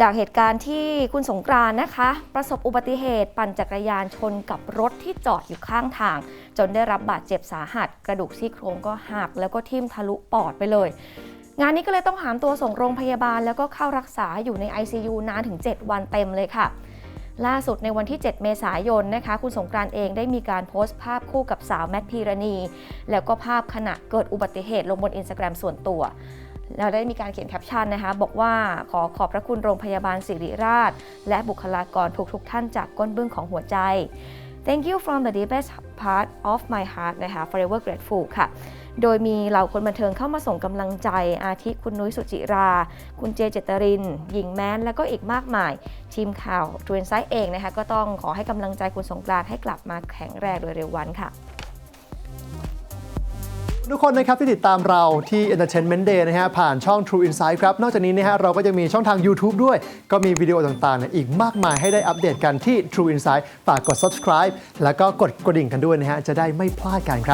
จากเหตุการณ์ที่คุณสงกรานนะคะ ประสบอุบัติเหตุปั่นจักรยานชนกับรถที่จอดอยู่ข้างทาง จนได้รับบาดเจ็บสาหัส กระดูกซี่โครงก็หักแล้วก็ทิ่มทะลุปอดไปเลย งานนี้ก็เลยต้องหามตัวส่งโรงพยาบาล แล้วก็เข้ารักษาอยู่ใน ICU นานถึง 7 วันเต็มเลยค่ะ ล่าสุดในวันที่ 7 เมษายนนะคะ คุณสงกรานเองได้มีการโพสต์ภาพคู่กับสาวแมทพีรณี แล้วก็ภาพขณะเกิดอุบัติเหตุลงบนอินสตาแกรมส่วนตัว แล้วได้มีการเขียนแคปชั่นนะคะ บอกว่าขอขอบพระคุณโรงพยาบาลศิริราช และบุคลากรทุกๆทท่านจากก้นบึ้งของหัวใจ Thank you from the deepest part of my heart นะคะ forever grateful ค่ะ โดยมีเหล่าคนบันเทิงเข้ามาส่งกำลังใจ อาทิคุณนุ้ยสุจิรา คุณเจเจตริน หญิงแม้น และก็อีกมากมาย ทีมข่าวท r นไซ e ์เองนะคะ ก็ต้องขอให้กำลังใจคุณสงกรานต์ให้กลับมาแข็งแรงโดยเร็ววันค่ะ ทุกคนนะครับที่ติดตามเราที่ Entertainment Day นะฮะผ่านช่อง True Insight ครับ นอกจากนี้นะฮะเราก็จะมีช่องทาง YouTube ด้วย ก็มีวิดีโอต่างๆเนี่ยอีกมากมายให้ได้อัปเดตกันที่ True Insight ฝากกด subscribe แล้วก็กดกระดิ่งกันด้วยนะฮะจะได้ไม่พลาดกันครับ